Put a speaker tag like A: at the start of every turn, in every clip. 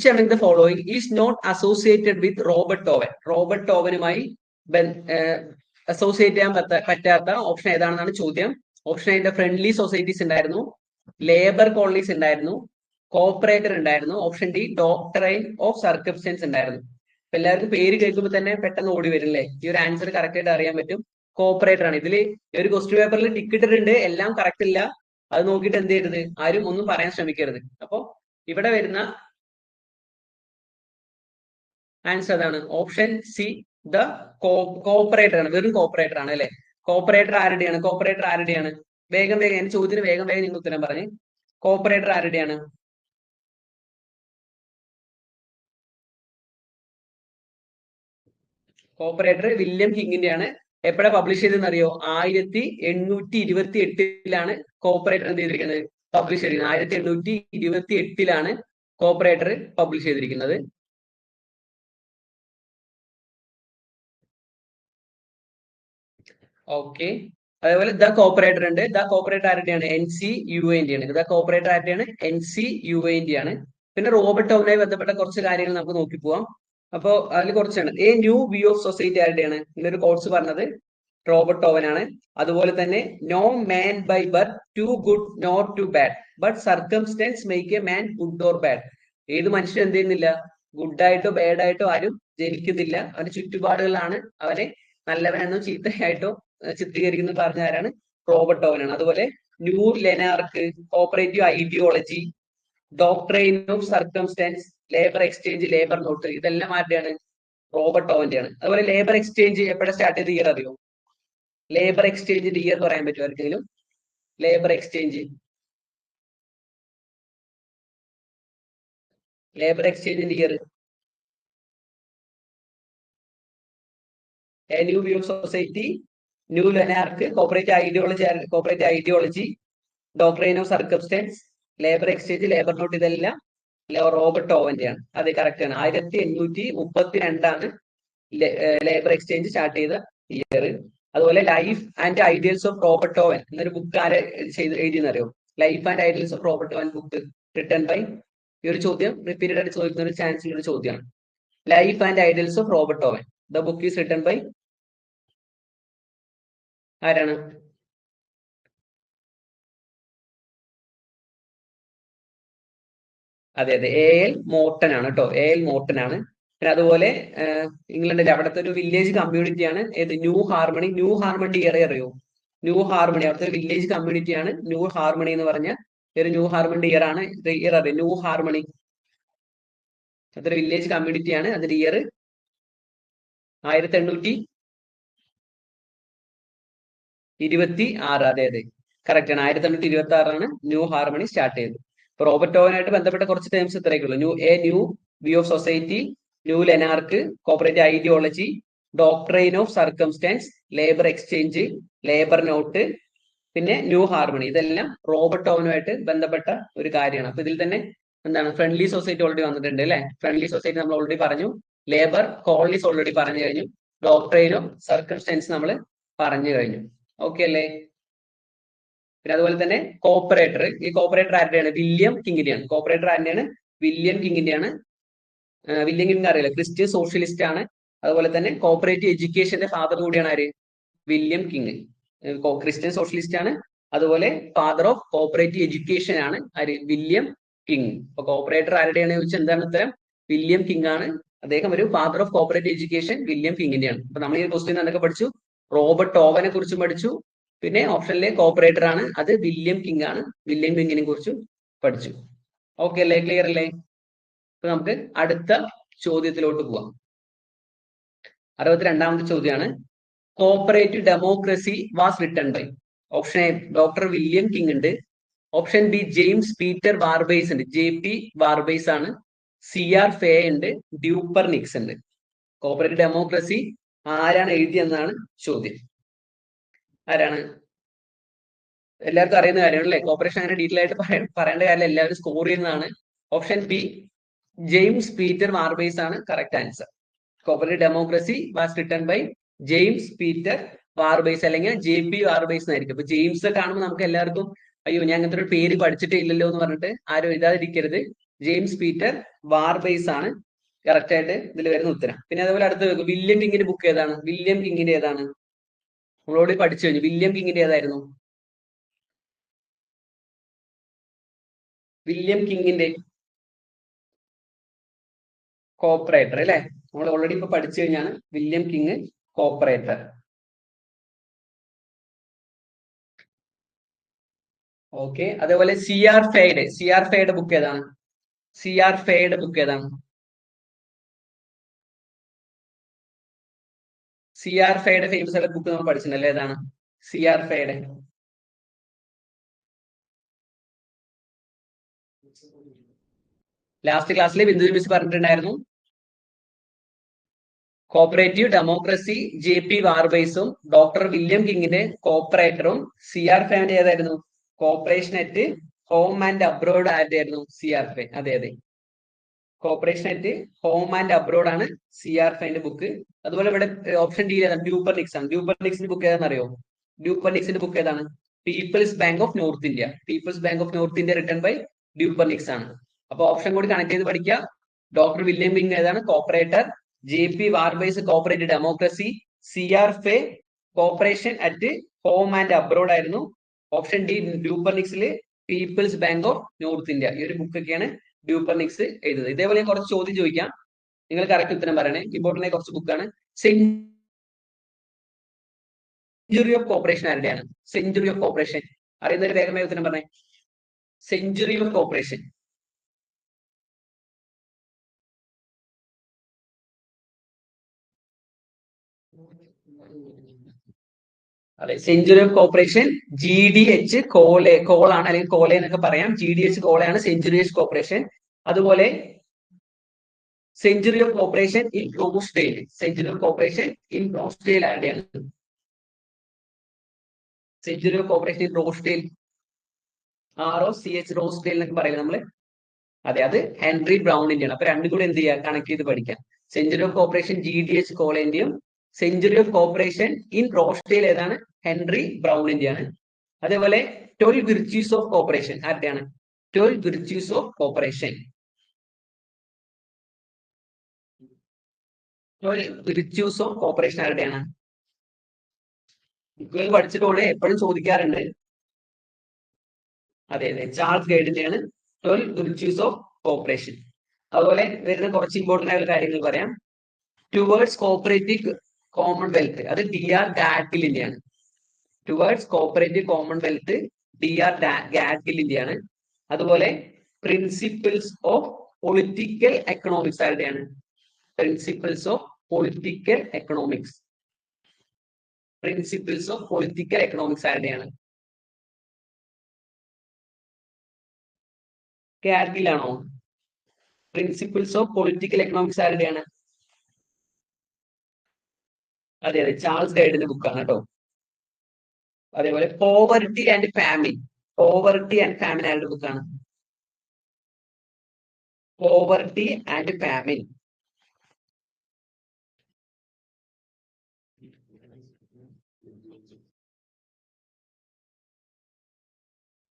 A: Which among the following is not associated with Robert Owen Robert ടോവനുമായി associate ചെയ്യാൻ പറ്റ പറ്റാത്ത option ഏതാണെന്നാണ് ചോദ്യം. ഓപ്ഷൻ അതിന്റെ ഫ്രണ്ട്ലി സൊസൈറ്റീസ് ഉണ്ടായിരുന്നു. ലേബർ കോളനീസ് ഉണ്ടായിരുന്നു. കോപ്പറേറ്റർ ഉണ്ടായിരുന്നു. Option D doctrine of circumstances ഉണ്ടായിരുന്നു. അപ്പൊ എല്ലാവർക്കും പേര് കേൾക്കുമ്പോൾ തന്നെ പെട്ടെന്ന് ഓടി വരും അല്ലേ ഈ ഒരു ആൻസർ കറക്റ്റ് ആയിട്ട് അറിയാൻ പറ്റും. കോപ്പറേറ്റർ ആണ്. ഇതിൽ ഒരു ക്വസ്റ്റ്യൻ പേപ്പറിൽ ടിക്ക് ഇട്ടിട്ടുണ്ട്. എല്ലാം കറക്റ്റ് ഇല്ല. അത് നോക്കിയിട്ട് എന്ത് ചെയ്യരുത്? ആരും ഒന്നും പറയാൻ ശ്രമിക്കരുത്. അപ്പൊ ഇവിടെ വരുന്ന ആൻസർ അതാണ്. ഓപ്ഷൻ സി ദ കോപ്പറേറ്റർ ആണ്. വെറും കോപ്പറേറ്റർ ആണ് അല്ലെ? കോപ്പറേറ്റർ ആരുടെയാണ്? കോപ്പറേറ്റർ ആരുടെയാണ്? വേഗം വേഗം എന്റെ ചോദ്യത്തിന് വേഗം വേഗം നിങ്ങൾ ഉത്തരം പറഞ്ഞ്. കോപ്പറേറ്റർ ആരുടെയാണ്? കോപ്പറേറ്റർ വില്യം കിങ്ങിന്റെ ആണ്. എപ്പോഴാ പബ്ലിഷ് ചെയ്തതെന്ന് അറിയോ? ആയിരത്തി എണ്ണൂറ്റി ഇരുപത്തി എട്ടിലാണ് കോപ്പറേറ്റർ എന്ത് ചെയ്തിരിക്കുന്നത്? പബ്ലിഷ് ചെയ്തിരിക്കുന്നത്. ആയിരത്തി എണ്ണൂറ്റി ഇരുപത്തി എട്ടിലാണ് കോപ്പറേറ്റർ പബ്ലിഷ് ചെയ്തിരിക്കുന്നത്. ഓക്കെ അതേപോലെ ദ കോപ്പറേറ്റർ ഉണ്ട്. ദ കോപ്പറേറ്റർ ആരുടെയാണ്? എൻ സി യു എന്റെ ആണ്. ദ കോപ്പറേറ്റർ ആരുടെയാണ്? എൻ സി യു ആണ്. പിന്നെ റോബർട്ട് ടൗണുമായി ബന്ധപ്പെട്ട കുറച്ച് കാര്യങ്ങൾ നമുക്ക് നോക്കി പോവാം. അപ്പോൾ അതിൽ കുറച്ചാണ്. A new view of society ആരുടെയാണ്? ഇന്നൊരു കോഴ്സ് പറഞ്ഞത്. റോബർട്ട് ടോവൻ ആണ് അതുപോലെ തന്നെ no man by birth to good nor to bad but circumstances make a man good or bad ഏത് മനുഷ്യൻ എന്ത് ചെയ്യുന്നില്ല? ഗുഡായിട്ടോ ബാഡായിട്ടോ ആരും ജനിക്കുന്നില്ല. അവന്റെ ചുറ്റുപാടുകളാണ് അവനെ നല്ലവനെന്നോ ചീത്തയായിട്ടോ ചിത്രീകരിക്കുന്നത് പറഞ്ഞ ആരാണ്? റോബർട്ട് ഓവനാണ്. അതുപോലെ New Lanark cooperative ideology doctrine of circumstance labour exchange labour note ഇതെല്ലാം ആരുടെയാണ്? റോബർട്ട് ഓവന്റെയാണ് അതുപോലെ ലേബർ എക്സ്ചേഞ്ച് എപ്പോഴാണ് സ്റ്റാർട്ട് ചെയ്ത ഇയർ അറിയോ? ലേബർ എക്സ്ചേഞ്ചിന്റെ ഇയർ പറയാൻ പറ്റുമോ ആർക്കെങ്കിലും? Labour exchange. Labour എക്സ്ചേഞ്ചിന്റെ year new view society New Lanark cooperate ideology cooperate ideology doctrine of circumstances labour exchange labour note ഇതെല്ലാം റോബർട്ട് ഓവന്റെ ആണ് അത് കറക്റ്റ് ആണ്. ആയിരത്തി എണ്ണൂറ്റി മുപ്പത്തി രണ്ടാണ് ലേബർ എക്സ്ചേഞ്ച് സ്റ്റാർട്ട് ചെയ്ത ഇയർ അതുപോലെ life and ideals of Robert Owen എന്നൊരു ബുക്ക് ആരെ ചെയ്ത് എഴുതിയെന്നറിയോ? Life and ideals of Robert Owen book written by ഈ ഒരു ചോദ്യം റിപ്പീറ്റഡ് ആയിട്ട് ചോദിക്കുന്ന ഒരു ചാൻസ് ഉള്ള ചോദ്യമാണ്. Life and ideals of Robert Owen the book is written by ആരാണ്? അതെ അതെ. എ എൽ മോർട്ടൻ ആണ് കേട്ടോ. എ എൽ മോർട്ടൻ ആണ് പിന്നെ അതുപോലെ ഇംഗ്ലണ്ടിലെ അവിടുത്തെ ഒരു വില്ലേജ് കമ്മ്യൂണിറ്റി ആണ് ഏത്? New harmony. ന്യൂ ഹാർമണി ഏറെ അറിയോ? New Harmony. അവിടുത്തെ ഒരു വില്ലേജ് കമ്മ്യൂണിറ്റി ആണ് ന്യൂ ഹാർമണി എന്ന് പറഞ്ഞ ഒരു ന്യൂ ഹാർമണി ഇയർ ആണ്. ഇയർ അറിയാം? New Harmony. അതൊരു വില്ലേജ് കമ്മ്യൂണിറ്റി ആണ് അതിന്റെ ഇയർ ആയിരത്തി എണ്ണൂറ്റി ഇരുപത്തി ആറ് അതെ അതെ. കറക്റ്റ് ആണ്. ആയിരത്തി എണ്ണൂറ്റി ഇരുപത്തി ആറാണ് ന്യൂ ഹാർമണി സ്റ്റാർട്ട് ചെയ്തത്. ഇപ്പൊ റോബർട്ട് ഓവനായിട്ട് ബന്ധപ്പെട്ട കുറച്ച് ടേംസ് ഇത്രയൊക്കെ new a new view of society New Lanark cooperative ideology doctrine of circumstance labour exchange labour note പിന്നെ ന്യൂ ഹാർമണി ഇതെല്ലാം റോബർട്ട് ഓവനുമായിട്ട് ബന്ധപ്പെട്ട ഒരു കാര്യമാണ്. അപ്പൊ ഇതിൽ തന്നെ എന്താണ്? ഫ്രണ്ട്ലി സൊസൈറ്റി ഓൾറെഡി വന്നിട്ടുണ്ട് അല്ലെ? ഫ്രണ്ട്ലി സൊസൈറ്റി നമ്മൾ ഓൾറെഡി പറഞ്ഞു. ലേബർ കോളനീസ് ഓൾറെഡി പറഞ്ഞു കഴിഞ്ഞു. സർക്കംസ്റ്റാൻസ് സർക്കംസ്റ്റൻസ് നമ്മൾ പറഞ്ഞു കഴിഞ്ഞു. ഓക്കെ അല്ലേ? പിന്നെ അതുപോലെ തന്നെ കോപ്പറേറ്റർ ഈ കോപ്പറേറ്റർ ആരുടെയാണ്? വില്യം കിങ്ങിന്റെയാണ് കോപ്പറേറ്റർ ആരുടെയാണ്? വില്യം കിങ്ങിന്റെയാണ് വില്യം കിങ് അറിയില്ല? ക്രിസ്ത്യൻ സോഷ്യലിസ്റ്റ് ആണ്. അതുപോലെ തന്നെ കോപ്പറേറ്റീവ് എഡ്യൂക്കേഷന്റെ ഫാദർ കൂടിയാണ് ആര്? വില്യം കിങ് ക്രിസ്ത്യൻ സോഷ്യലിസ്റ്റ് ആണ്. അതുപോലെ ഫാദർ ഓഫ് കോപ്പറേറ്റീവ് എഡ്യൂക്കേഷൻ ആണ് ആര്? വില്യം കിങ് അപ്പൊ കോപ്പറേറ്റർ ആരുടെയാണ് ചോദിച്ചാൽ എന്താണ് ഉത്തരം? വില്യം കിങ് ആണ്. അദ്ദേഹം ഒരു father of cooperative education William കിങ്ങിന്റെയാണ് അപ്പൊ നമ്മൾ ഈ ക്വസ്റ്റ്യൻ എന്തൊക്കെ പഠിച്ചു. റോബർട്ട് ഓവനെ കുറിച്ചും പഠിച്ചു. പിന്നെ ഓപ്ഷനിലെ കോപ്പറേറ്റർ ആണ്. അത് വില്യം കിങ് ആണ്. വില്യം കിങ്ങിനെ കുറിച്ചും പഠിച്ചു. ഓക്കെ അല്ലേ? ക്ലിയർ അല്ലേ? അപ്പൊ നമുക്ക് അടുത്ത ചോദ്യത്തിലോട്ട് പോവാം. അറുപത്തിരണ്ടാമത്തെ ചോദ്യമാണ്. Cooperative democracy was written by option A doctor William King ഉണ്ട്. Option B James Peter Warbasse ഉണ്ട്. ജെ പി വാർബേസ് ആണ്. സി ആർ ഫേ ഉണ്ട്. ഡ്യൂപ്പർ നിക്സ് ഉണ്ട്. കോപ്പറേറ്റീവ് ഡെമോക്രസി ആരാണ് എഴുതിയെന്നാണ് ചോദ്യം. ആരാണ്? എല്ലാവർക്കും അറിയുന്ന കാര്യമാണ് അല്ലേ കോപ്പറേഷൻ അങ്ങനെ ഡീറ്റെയിൽ ആയിട്ട് പറയേണ്ട കാര്യം എല്ലാവരും സ്കോർ ചെയ്യുന്നതാണ്. Option B James Peter Warbasse ആണ് correct answer cooperative democracy was written by James Peter Warbasse അല്ലെങ്കിൽ ജെ പി വാർബേസ് എന്നായിരിക്കും. അപ്പൊ ജെയിംസ് കാണുമ്പോൾ നമുക്ക് എല്ലാവർക്കും അയ്യോ ഞാൻ അങ്ങനത്തെ ഒരു പേര് പഠിച്ചിട്ടില്ലല്ലോ എന്ന് പറഞ്ഞിട്ട് ആരും എഴുതാതിരിക്കരുത്. ജെയിംസ് പീറ്റർ വാർബേസ് ആണ് കറക്റ്റ് ആയിട്ട് ഇതിൽ വരുന്ന ഉത്തരം. പിന്നെ അതേപോലെ അടുത്ത് വെക്കും വില്യം കിങ്ങിന്റെ ബുക്ക് ഏതാണ്? വില്യം കിങ്ങിന്റെ ഏതാണ്? നമ്മളോട് പഠിച്ചു കഴിഞ്ഞു. വില്യം കിങ്ങിന്റെ ഏതായിരുന്നു? വില്യം കിങ്ങിന്റെ കോപ്പറേറ്റർ അല്ലെ? നമ്മൾ ഓൾറെഡി ഇപ്പൊ പഠിച്ചു കഴിഞ്ഞാണ് വില്യം കിങ് കോപ്പറേറ്റർ ഓക്കെ അതേപോലെ സി ആർ ഫെയുടെ സി ആർ ഫെയുടെ ബുക്ക് ഏതാണ്? സി ആർ ഫെയുടെ ബുക്ക് ഏതാണ്? സി ആർ ഫൈയുടെ ഫേമസ് ആയിട്ട് ബുക്ക് നമ്മൾ പഠിച്ചിട്ടുണ്ടല്ലേ? ഏതാണ്? സി ആർ ഫൈയുടെ ലാസ്റ്റ് ക്ലാസ്സിൽ ബിന്ദു മിസ് പറഞ്ഞിട്ടുണ്ടായിരുന്നു. കോപ്പറേറ്റീവ് ഡെമോക്രസി ജെ പി വാർബൈസും ഡോക്ടർ വില്യം കിങ്ങിന്റെ കോപ്പറേറ്ററും സി ആർ ഫെയുടെ ഏതായിരുന്നു? Cooperation at home and abroad ആയിരുന്നു സി ആർ ഫെ അതെ അതെ. Cooperation at home and abroad ആണ് സി ആർ ഫൈന്റെ ബുക്ക് അതുപോലെ ഇവിടെ ഓപ്ഷൻ ഡി ഏതാണ്? ഡ്യൂപ്പർ നിക്സ് ആണ്. ഡ്യൂപ്പർ നിക്സിന്റെ ബുക്ക് ഏതാണെന്ന് അറിയോ ഡ്യൂപ്പർ നിക്സിന്റെ ബുക്ക് ഏതാണ്? People's bank of north India people's bank of north India written by Dupernex ആണ്. അപ്പൊ ഓപ്ഷൻ കൂടി കണക്ട് ചെയ്ത് പഠിക്കുക. ഡോക്ടർ വില്യം വിങ് ഏതാണ്? Cooperator J P Warbasse cooperative democracy C R Fay cooperation at home and abroad ആയിരുന്നു. Option D ഡ്യൂപ്പർ നിക്സിൽ People's Bank of North India ഈ ഒരു ബുക്കൊക്കെയാണ് ഡ്യൂപ്പർ നിക്സ് എഴുതുന്നത്. ഇതേപോലെ ഞാൻ കുറച്ച് ചോദ്യം ചോദിക്കാം. നിങ്ങൾ കറക്റ്റ് ഉത്തരം പറയണേ. ഇമ്പോർട്ടന്റ് ആയ കുറച്ച് ബുക്കാണ് സെഞ്ചുറി ഓഫ് കോപ്പറേഷൻ ആരുടെയാണ്? സെഞ്ചുറി ഓഫ് കോപ്പറേഷൻ അറിയുന്നൊരു വേഗമായ ഉത്തരം പറഞ്ഞേ. സെഞ്ചുറി ഓഫ് കോപ്പറേഷൻ അതെ century of cooperation G D H Cole കോളാണ് അല്ലെങ്കിൽ കോലെ എന്നൊക്കെ പറയാം. ജി ഡി എച്ച് കോളയാണ് സെഞ്ചുറി എച്ച് കോപ്പറേഷൻ അതുപോലെ century of cooperation in Rochdale century of cooperation in Rochdale ആരുടെയാണ് century of cooperation in Rochdale R O C H Rochdale എന്നൊക്കെ പറയുന്നത് നമ്മൾ? അതെ അത് ഹെൻറി ബ്രൗണിന്റെയാണ് അപ്പൊ രണ്ടും കൂടെ എന്ത് ചെയ്യുക കണക്ട് ചെയ്ത് പഠിക്കാം. Century of cooperation G D H കോളേന്റെയും century of cooperation in Rochdale ഏതാണ്? ഹെൻറി ബ്രൗണിന്റെയാണ് അതേപോലെ twelve virtues of cooperation ആരുടെയാണ്? Twelve virtues of cooperation virtues of cooperation ആരുടെയാണ്? പഠിച്ചിട്ടോടെ എപ്പോഴും ചോദിക്കാറുണ്ട്. അതെ അതെ. ചാൾസ് ഗൈഡിന്റെയാണ് ട്വൽവ് വിർച്യൂസ് ഓഫ് കോപ്പറേഷൻ അതുപോലെ വരുന്ന കുറച്ച് ഇമ്പോർട്ടന്റ് ആയിട്ടുള്ള കാര്യങ്ങൾ പറയാം. ടുവേർഡ്സ് കോപ്പറേറ്റീവ് കോമൺവെൽത്ത് അത് D R ഗാറ്റിലിന്റെയാണ് towards cooperative commonwealth D R ഗാറ്റിലിന്റെയാണ് അതുപോലെ principles of political economics ആരുടെയാണ്? Principles of political economics principles of political economics ആരുടെയാണ്? ഗാഡ്ഗിലാണോ പ്രിൻസിപ്പിൾസ് ഓഫ് പൊളിറ്റിക്കൽ എക്കണോമിക്സ് ആരുടെയാണ്? അതെ അതെ. ചാൾസ് ഗൈഡിന്റെ ബുക്കാണ് കേട്ടോ. അതേപോലെ poverty and family poverty and family ആരുടെ ബുക്കാണ് poverty and family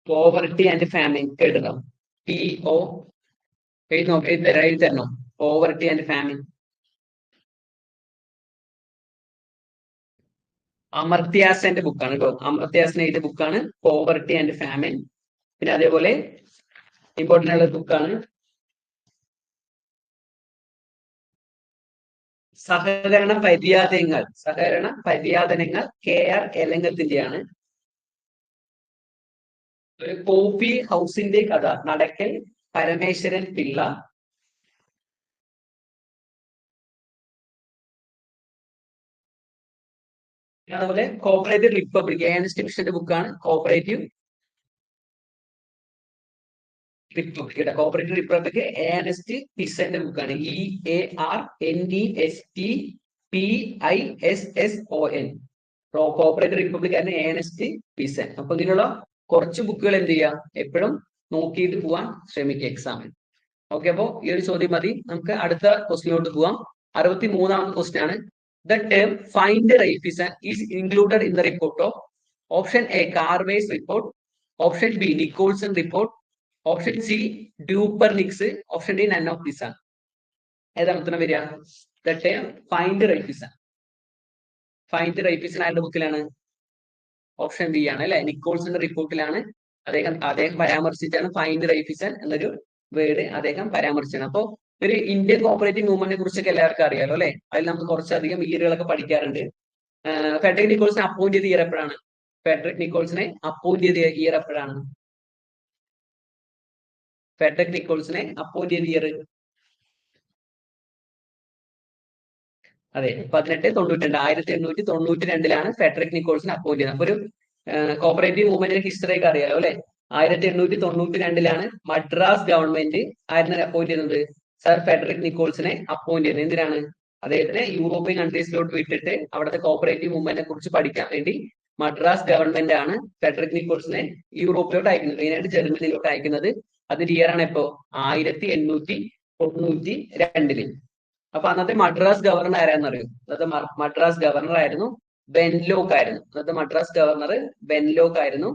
A: poverty and family കേട്ടോ പി ഒ എഴുതി നോക്കി തരണോ? പോവർട്ടി ആൻഡ് ഫാമിൻ അമർത്യാസന്റെ ബുക്കാണ് കേട്ടോ അമർത്യാസൻ എഴുതിയ ബുക്കാണ് പോവർട്ടി ആൻഡ് ഫാമിൻ പിന്നെ അതേപോലെ ഇമ്പോർട്ടന്റ് ആയിട്ടുള്ള ബുക്കാണ് സഹകരണ പര്യാതങ്ങൾ സഹകരണ പര്യാദനങ്ങൾ കെ ആർ എലങ്കത്തിന്റെയാണ്. ഒരു കോഫി ഹൗസിന്റെ കഥ. നടക്കൽ പരമേശ്വരൻ പിള്ള. അതുപോലെ കോപ്പറേറ്റീവ് റിപ്പബ്ലിക് ഏണസ്റ്റ് മിഷന്റെ ബുക്കാണ് cooperative republic cooperative republic Ernest പിസന്റെ ബുക്കാണ് E A R N D S T P I S S O N cooperative republic ആണ് ടി പിസൻ അപ്പൊ ഇങ്ങനെയുള്ള കുറച്ച് ബുക്കുകൾ എന്ത് ചെയ്യാം? എപ്പോഴും നോക്കിയിട്ട് പോവാൻ ശ്രമിക്കുക എക്സാമിൽ ഓക്കെ അപ്പോ ഈ ഒരു ചോദ്യം മതി. നമുക്ക് അടുത്ത ക്വസ്റ്റിനോട്ട് പോവാം. അറുപത്തി മൂന്നാമത്തെ ക്വസ്റ്റ്യൻ ആണ്. The term find the reason is included in the report of option A Carvey's report, option B Nicholson report, Dupernex option D none of this ആണ് ഏതാണ് ഉത്തരം വരിക? ദ ഫൈൻഡ് റൈപ്പിസ് ആണ് ഫൈൻഡ് റൈപ്പിസ് ആരുടെ ബുക്കിലാണ് ഓപ്ഷൻ ബി ആണ് അല്ലെ? നിക്കോൾസിന്റെ റിപ്പോർട്ടിലാണ് അദ്ദേഹം അദ്ദേഹം പരാമർശിച്ചാണ് ഫൈൻഡ് റൈഫിസൺ എന്നൊരു വേർഡ് അദ്ദേഹം പരാമർശിച്ചത് അപ്പോൾ ഒരു ഇന്ത്യൻ കോപ്പറേറ്റീവ് മൂവ്മെന്റിനെ കുറിച്ചൊക്കെ എല്ലാവർക്കും അറിയാലോ അല്ലെ? അതിൽ നമുക്ക് കുറച്ചധികം ഇയറുകളൊക്കെ പഠിക്കാറുണ്ട്. ഫെഡറിക് നിക്കോൾസിനെ അപ്പോയിന്റ് ചെയ്ത ഇയർ എപ്പോഴാണ് ഫെഡറിക് നിക്കോൾസിനെ അപ്പോയിന്റ് ചെയ്ത ഇയർ എപ്പോഴാണ് ഫെഡറിക് നിക്കോൾസിനെ അപ്പോയിന്റ് ചെയ്ത ഇയർ അതെ പതിനെട്ട് തൊണ്ണൂറ്റി രണ്ട് ആയിരത്തി എണ്ണൂറ്റി തൊണ്ണൂറ്റി രണ്ടിലാണ് ഫെഡറിക് നിക്കോൾസിനെ അപ്പോയിന്റ് ചെയ്തത്. അപ്പൊ ഒരു കോപ്പറേറ്റീവ് മൂവ്മെന്റിന്റെ ഹിസ്റ്ററി ഒക്കെ അറിയാലോ അല്ലെ? ആയിരത്തി എണ്ണൂറ്റി തൊണ്ണൂറ്റി രണ്ടിലാണ് മദ്രാസ് ഗവൺമെന്റ് ആയിരുന്നു അപ്പോയിന്റ് ചെയ്യുന്നത് സർ ഫെഡറിക് നിക്കോൾസിനെ അപ്പോയിന്റ് ചെയ്യുന്നത്. എന്തിനാണ്? അദ്ദേഹത്തിന് യൂറോപ്യൻ കൺട്രീസിലോട്ട് വിട്ടിട്ട് അവിടുത്തെ കോപ്പറേറ്റീവ് മൂവ്മെന്റിനെ കുറിച്ച് പഠിക്കാൻ വേണ്ടി മദ്രാസ് ഗവൺമെന്റ് ആണ് ഫെഡറിക് നിക്കോൾസിനെ യൂറോപ്പിലോട്ട് അയക്കുന്നത്. മെയിനായിട്ട് ജർമ്മനിയിലോട്ട് അയക്കുന്നത്. അത് ഇയർ ആണ് ഇപ്പോ. ആയിരത്തി എണ്ണൂറ്റി തൊണ്ണൂറ്റി രണ്ടിൽ അപ്പൊ അന്നത്തെ മദ്രാസ് ഗവർണർ ആരാന്ന് അറിയും മദ്രാസ് ഗവർണർ ആയിരുന്നു ബെൻലോക്ക് ആയിരുന്നു. അന്നത്തെ മദ്രാസ് ഗവർണർ ബെൻലോക്ക് ആയിരുന്നു.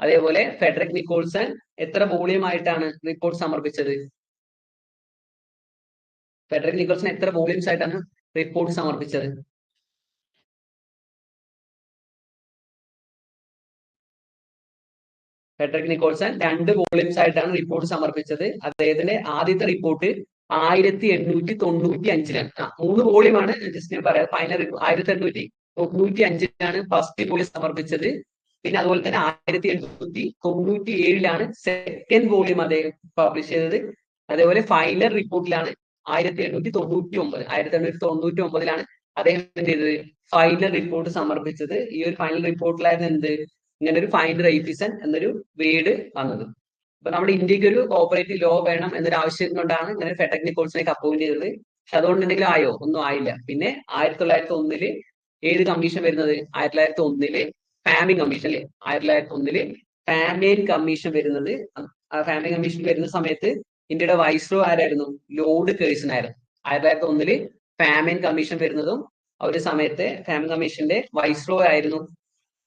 A: അതേപോലെ ഫെഡറിക് നിക്കോൾസൺ എത്ര വോളിയം ആയിട്ടാണ് റിപ്പോർട്ട് സമർപ്പിച്ചത്? ഫെഡറിക് നിക്കോൾസൺ എത്ര വോളിയംസ് ആയിട്ടാണ് റിപ്പോർട്ട് സമർപ്പിച്ചത്? ഫെഡറിക് നിക്കോൾസൺ രണ്ട് വോളിയംസ് ആയിട്ടാണ് റിപ്പോർട്ട് സമർപ്പിച്ചത്. അദ്ദേഹത്തിന്റെ ആദ്യത്തെ റിപ്പോർട്ട് ആയിരത്തി എണ്ണൂറ്റി തൊണ്ണൂറ്റി അഞ്ചിലാണ് മൂന്ന് വോളിയമാണ് ജസ്റ്റ് ഞാൻ പറയാം ഫൈനൽ ആയിരത്തി എണ്ണൂറ്റി തൊണ്ണൂറ്റി അഞ്ചിലാണ് ഫസ്റ്റ് വോളിയം സമർപ്പിച്ചത്. പിന്നെ അതുപോലെ തന്നെ ആയിരത്തി എണ്ണൂറ്റി തൊണ്ണൂറ്റി ഏഴിലാണ് സെക്കൻഡ് വോളിയം അദ്ദേഹം പബ്ലിഷ് ചെയ്തത്. അതേപോലെ ഫൈനൽ റിപ്പോർട്ടിലാണ് ആയിരത്തി എണ്ണൂറ്റി തൊണ്ണൂറ്റി ഒമ്പത് ആയിരത്തി എണ്ണൂറ്റി തൊണ്ണൂറ്റി ഒമ്പതിലാണ് അദ്ദേഹം എന്ത് ചെയ്തത്? ഫൈനൽ റിപ്പോർട്ട് സമർപ്പിച്ചത്. ഈ ഒരു ഫൈനൽ റിപ്പോർട്ടിലായിരുന്നു എന്ത്? ഇങ്ങനെ ഒരു ഫൈനൽ റൈഫിസൺ എന്നൊരു വീട് വന്നത്. അപ്പൊ നമ്മുടെ ഇന്ത്യയ്ക്ക് ഒരു കോപ്പറേറ്റീവ് ലോ വേണം എന്നൊരു ആവശ്യം കൊണ്ടാണ് ഇങ്ങനെ ഫെഡറൽ കോഴ്സിനേക്ക് അപ്പോയിന്റ് ചെയ്തത്. പക്ഷെ അതുകൊണ്ട് എന്തെങ്കിലും ആയോ? ഒന്നും ആയില്ല. പിന്നെ ആയിരത്തി തൊള്ളായിരത്തി ഒന്നിൽ ഏത് കമ്മീഷൻ വരുന്നത്? ആയിരത്തി തൊള്ളായിരത്തി ഒന്നിൽ ഫാമിലി കമ്മീഷൻ അല്ലേ? ആയിരത്തി തൊള്ളായിരത്തി ഒന്നിൽ ഫാമിലി കമ്മീഷൻ വരുന്നത് ഫാമിലി കമ്മീഷൻ വരുന്ന സമയത്ത് ഇന്ത്യയുടെ വൈസ്രോ ആരായിരുന്നു? ലോഡ് കേഴ്സൺ ആയിരുന്നു. ആയിരത്തി തൊള്ളായിരത്തി ഒന്നിൽ ഫാമിൻ കമ്മീഷൻ വരുന്നതും ആ ഒരു സമയത്തെ ഫാമിൻ കമ്മീഷന്റെ വൈസ്രോ ആയിരുന്നു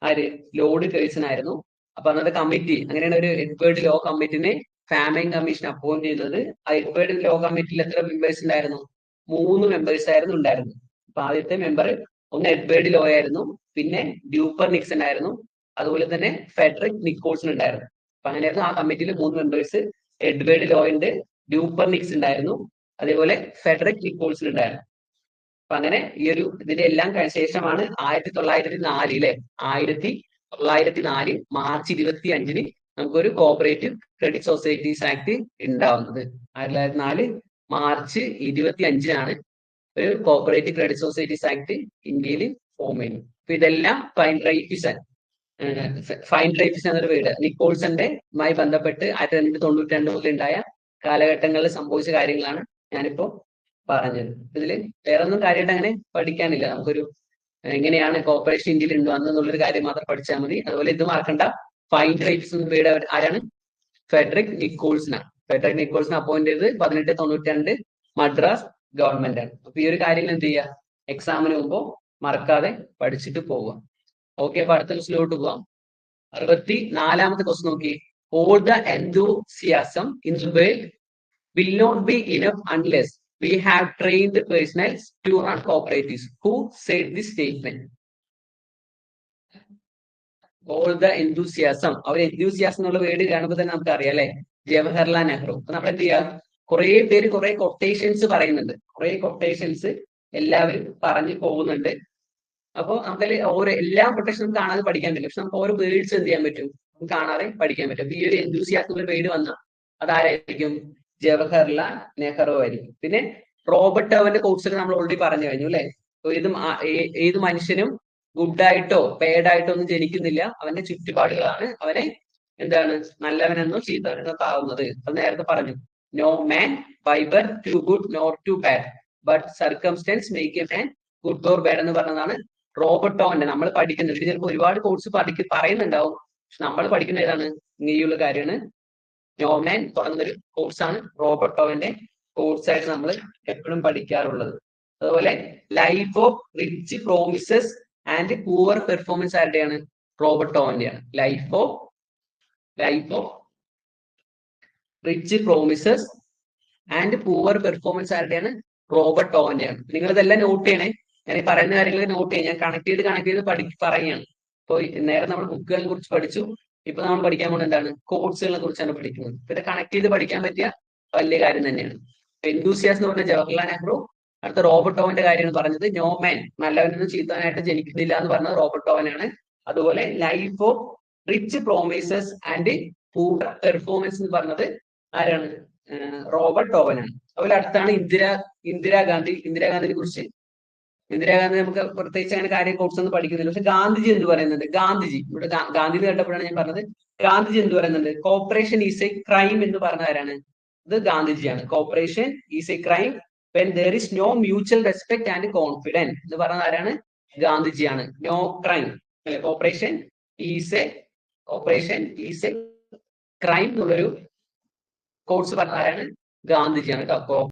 A: ആര്? ലോഡ് കേഴ്സൺ ആയിരുന്നു. അപ്പൊ അന്നത്തെ കമ്മിറ്റി അങ്ങനെയാണ് ഒരു എഡ്വേർഡ് ലോ കമ്മിറ്റിനെ ഫാമിൻ കമ്മീഷൻ അപ്പോയിന്റ് ചെയ്തത്. ആ എഡ്വേർഡ് ലോ കമ്മിറ്റിയിൽ എത്ര മെമ്പേഴ്സ് ഉണ്ടായിരുന്നു? മൂന്ന് മെമ്പേഴ്സ് ആയിരുന്നു ഉണ്ടായിരുന്നത്. അപ്പൊ ആദ്യത്തെ മെമ്പർ ഒന്ന് എഡ്വേർഡ് ലോ ആയിരുന്നു പിന്നെ ഡ്യൂപ്പർ നിക്സൺ ആയിരുന്നു അതുപോലെ തന്നെ ഫെഡറിക് നിക്കോൾസൺ ഉണ്ടായിരുന്നു. അപ്പൊ അങ്ങനെയായിരുന്നു ആ കമ്മിറ്റിയിൽ മൂന്ന് മെമ്പേഴ്സ് എഡ്വേർഡ് ലോയിന്റെ ഡ്യൂപ്പർ നിക്സ് ഉണ്ടായിരുന്നു. അതേപോലെ ഫെഡറിക് നിക്കോൾസൺ ഉണ്ടായിരുന്നു. അപ്പൊ അങ്ങനെ ഈ ഒരു ഇതിന്റെ എല്ലാം ശേഷമാണ് ആയിരത്തി തൊള്ളായിരത്തി നാലിലെ ആയിരത്തി തൊള്ളായിരത്തി നാല് മാർച്ച് ഇരുപത്തി അഞ്ചിന് നമുക്കൊരു കോപ്പറേറ്റീവ് ക്രെഡിറ്റ് സൊസൈറ്റീസ് ആക്ട് ഉണ്ടാവുന്നത് ആയിരത്തി തൊള്ളായിരത്തി നാല് മാർച്ച് ഇരുപത്തി അഞ്ചിനാണ് ഒരു കോപ്പറേറ്റീവ് ക്രെഡിറ്റ് സൊസൈറ്റീസ് ആക്ട് ഇന്ത്യയിൽ ഫോം ചെയ്യുന്നത്. അപ്പൊ ഇതെല്ലാം ഫൈൻ റൈഫിസൺ ഫൈൻ റൈഫിസൺ എന്നൊരു വീട്. നിക്കോൾസന്റെ മായി ബന്ധപ്പെട്ട് ആയിരത്തി തൊള്ളായിരത്തി തൊണ്ണൂറ്റി രണ്ട് മുതൽ ഉണ്ടായ കാലഘട്ടങ്ങളിൽ സംഭവിച്ച കാര്യങ്ങളാണ് ഞാനിപ്പോ പറഞ്ഞത്. ഇതിൽ വേറെ ഒന്നും കാര്യമായിട്ട് അങ്ങനെ പഠിക്കാനില്ല. നമുക്കൊരു എങ്ങനെയാണ് കോപ്പറേഷൻ ഇന്ത്യയിൽ ഉണ്ടോ എന്നുള്ളൊരു കാര്യം മാത്രം പഠിച്ചാൽ മതി. അതുപോലെ ഇത് മറക്കണ്ട. ഫൈൻ റൈറ്റ്സ് വീട് ആരാണ്? ഫെഡറിക് നിക്കോൾസിനാണ് ഫെഡറിക് നിക്കോൾസിനെ അപ്പോയിന്റ് ചെയ്ത് പതിനെട്ട് തൊണ്ണൂറ്റി രണ്ട് മദ്രാസ് ഗവൺമെന്റ് ആണ്. അപ്പൊ ഈ ഒരു കാര്യങ്ങൾ എന്ത് ചെയ്യുക എക്സാമിന് മുമ്പോ മറക്കാതെ പഠിച്ചിട്ട് പോവുക. ഓക്കെ അപ്പൊ അടുത്ത ക്വസ്റ്റിലോട്ട് പോവാം. അറുപത്തി നാലാമത്തെ ക്വസ്റ്റ് നോക്കി. All the enthusiasm in the world will not be enough unless we have trained personnels to run cooperatives who said this statement all the enthusiasm our enthusiasm എന്നുള്ള വേർഡ് കാണുമ്പോൾ തന്നെ നമുക്ക് അറിയാം അല്ലെ? ജവഹർലാൽ നെഹ്റു. അപ്പൊ നമ്മൾ എന്ത് ചെയ്യാം? കുറെ പേര് കുറെ കൊട്ടേഷൻസ് പറയുന്നുണ്ട്. കുറെ കൊട്ടേഷൻസ് എല്ലാവരും പറഞ്ഞു പോകുന്നുണ്ട്. അപ്പോൾ നമുക്കതിൽ ഓരോ എല്ലാ പ്രൊട്ടക്ഷനും കാണാതെ പഠിക്കാൻ പറ്റും പക്ഷെ നമുക്ക് ഓരോ വേർഡ്സ് എന്ത് ചെയ്യാൻ പറ്റും? കാണാതെ പഠിക്കാൻ പറ്റും. ഈ ഒരു എന്തൂസിയാസം ഒരു വേർഡ് വന്ന അതാരായിരിക്കും? ജവഹർലാൽ നെഹ്റു ആയിരിക്കും. പിന്നെ റോബർട്ട് അവന്റെ കോഴ്സൊക്കെ നമ്മൾ ഓൾറെഡി പറഞ്ഞു കഴിഞ്ഞു അല്ലെ? ഏത് ഏത് മനുഷ്യനും ഗുഡായിട്ടോ പേഡായിട്ടോ ഒന്നും ജനിക്കുന്നില്ല. അവന്റെ ചുറ്റുപാടുകളാണ് അവനെ എന്താണ് നല്ലവനെന്നോ ചീത്തവനെന്നോ താവുന്നത് അത് നേരത്തെ പറഞ്ഞു. No man by birth too good nor too bad but circumstances make a man good or bad എന്ന് പറഞ്ഞതാണ് റോബർട്ട് ടോന്റെ നമ്മൾ പഠിക്കുന്നുണ്ട് ചിലപ്പോൾ ഒരുപാട് കോഴ്സ് പഠിക്ക പറയുന്നുണ്ടാവും. പക്ഷെ നമ്മൾ പഠിക്കുന്ന ഏതാണ്? ഇങ്ങനെയുള്ള കാര്യമാണ്. നോമാൻ തുടങ്ങുന്നൊരു കോഴ്സാണ് റോബർട്ട് കോഴ്സ് ആയിട്ട് നമ്മൾ എപ്പോഴും പഠിക്കാറുള്ളത്. അതുപോലെ life of rich promises and poor performance ആരുടെയാണ്? Robert life of life of rich promises and poor performance ആരുടെയാണ്? Robert നിങ്ങളിതെല്ലാം നിങ്ങൾ ഇതെല്ലാം നോട്ട് ചെയ്യണേ. ഞാൻ ഈ പറയുന്ന കാര്യങ്ങൾ നോട്ട് ചെയ്യാം ഞാൻ കണക്ട് ചെയ്ത് കണക്ട് ചെയ്ത് പഠി പറയുകയാണ്. ഇപ്പൊ നേരെ നമ്മൾ ബുക്കുകളെ കുറിച്ച് പഠിച്ചു. ഇപ്പൊ നമ്മൾ പഠിക്കാൻ പോകുന്നത് എന്താണ്? കോഴ്സുകളെ കുറിച്ചാണ് പഠിക്കുന്നത്. ഇപ്പൊ കണക്ട് ചെയ്ത് പഠിക്കാൻ പറ്റിയ വലിയ കാര്യം തന്നെയാണ്. എന്തൂസിയാസ് എന്ന് പറഞ്ഞ ജവഹർലാൽ നെഹ്റു അടുത്ത റോബർട്ട് ടോവന്റെ കാര്യമാണ് പറഞ്ഞത്. നോമാൻ നല്ലവനൊന്നും ചീത്തവനായിട്ട് ജനിക്കുന്നില്ല എന്ന് പറഞ്ഞത് റോബർട്ട് ഓവനാണ്. അതുപോലെ life of rich promises and poor performance എന്ന് പറഞ്ഞത് ആരാണ്? റോബർട്ട് ഓവനാണ്. അതുപോലെ അടുത്താണ് ഇന്ദിരാ ഇന്ദിരാഗാന്ധി ഇന്ദിരാഗാന്ധിനെ കുറിച്ച് ഇന്ദിരാഗാന്ധി നമുക്ക് പ്രത്യേകിച്ച് അങ്ങനെ കാര്യം കോഴ്സ് ഒന്നും പഠിക്കുന്നില്ല. പക്ഷെ ഗാന്ധിജി എന്ത് പറയുന്നുണ്ട്? ഗാന്ധിജി. ഇവിടെ ഗാന്ധിജി കേട്ടപ്പോഴാണ് ഞാൻ പറഞ്ഞത്. ഗാന്ധിജി എന്ത് പറയുന്നുണ്ട്? കോപ്പറേഷൻ ഈസ് എ ക്രൈം എന്ന് പറഞ്ഞ ആരാണ്? ഇത് ഗാന്ധിജിയാണ്. Cooperation is a crime when there is no mutual respect and confidence എന്ന് പറഞ്ഞ ആരാണ്? ഗാന്ധിജിയാണ്. നോ ക്രൈം അല്ലെ? Cooperation is a cooperation is a crime എന്നുള്ളൊരു കോഴ്സ് പറഞ്ഞ ആരാണ്? ഗാന്ധിജിയാണ്. കേട്ടോ